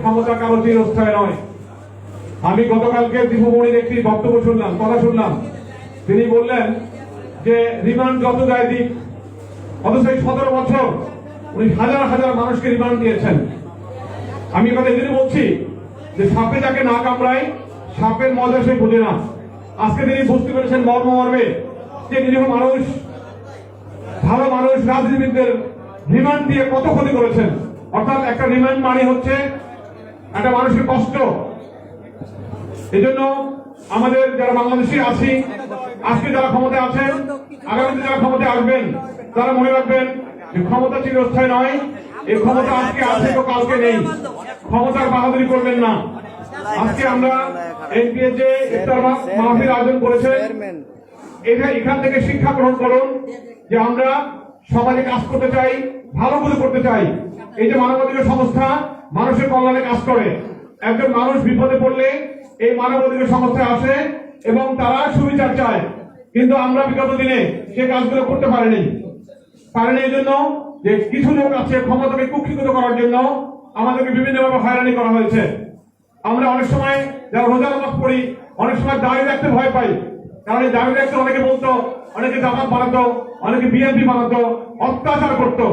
ক্ষমতা কারও চিরস্থায়ী নয়। আমি গতকালকে দীপমণির একটি বক্তব্য শুনলাম, কথা শুনলাম। তিনি বললেন যে রিমান্ড যত যায় দিক, অথচ সতেরো বছর উনি হাজার হাজার মানুষকে রিমান্ড দিয়েছেন। আমি কথা এজন্য বলছি যে, সাপে যাকে না কামড়ায়, সাপের মজা সে বোঝে না। আজকে তিনি বুঝতে পেরেছেন মর্ম মর্মে যে নিরীহ মানুষ। ভালো মানুষ, রাজনীতিবিদদের রিমান্ড দিয়ে কত ক্ষতি করেছেন। অর্থাৎ একটা রিমান্ড মানে হচ্ছে একটা মানুষের কষ্ট। এই জন্য আমাদের যারা বাংলাদেশি আছি, আজকে যারা ক্ষমতায় আছেন, আগামীতে যারা ক্ষমতায় আসবেন, তারা মনে রাখবেন যে ক্ষমতা চিরস্থায়ী নয়। এই ক্ষমতা আজকে আছে তো কালকে নেই। ক্ষমতার বাহাদুরি করবেন না। আজকে আমরা এনপিএ যে ইফতার মাহফিল আয়োজন করেছে এটা এখান থেকে শিক্ষা গ্রহণ করুন যে আমরা সমাজে কাজ করতে চাই, ভালো করে করতে চাই। এই যে মানবাধিকার সংস্থা মানুষের কল্যাণে কাজ করে। একজন মানুষ বিপদে পড়লে এই মানবাধিকার সংস্থায় আসে এবং তারা সুবিচার চায়। কিন্তু আমরা বিগত দিনে সে কাজগুলো করতে পারিনি। পারেনি এই জন্য যে কিছু লোক আছে ক্ষমতাকে কুক্ষিগত করার জন্য আমাদেরকে বিভিন্নভাবে হয়রানি করা হয়েছে। আমরা অনেক সময় যারা রোজা নামাজ পড়ি, অনেক সময় দাঁড়িয়ে রাখতে ভয় পাই। এই দাঁড়িয়ে অনেকে বলতো অনেকে জামাত বানাতো অনেকে বিএনপি বানাতো অত্যাচার করতো।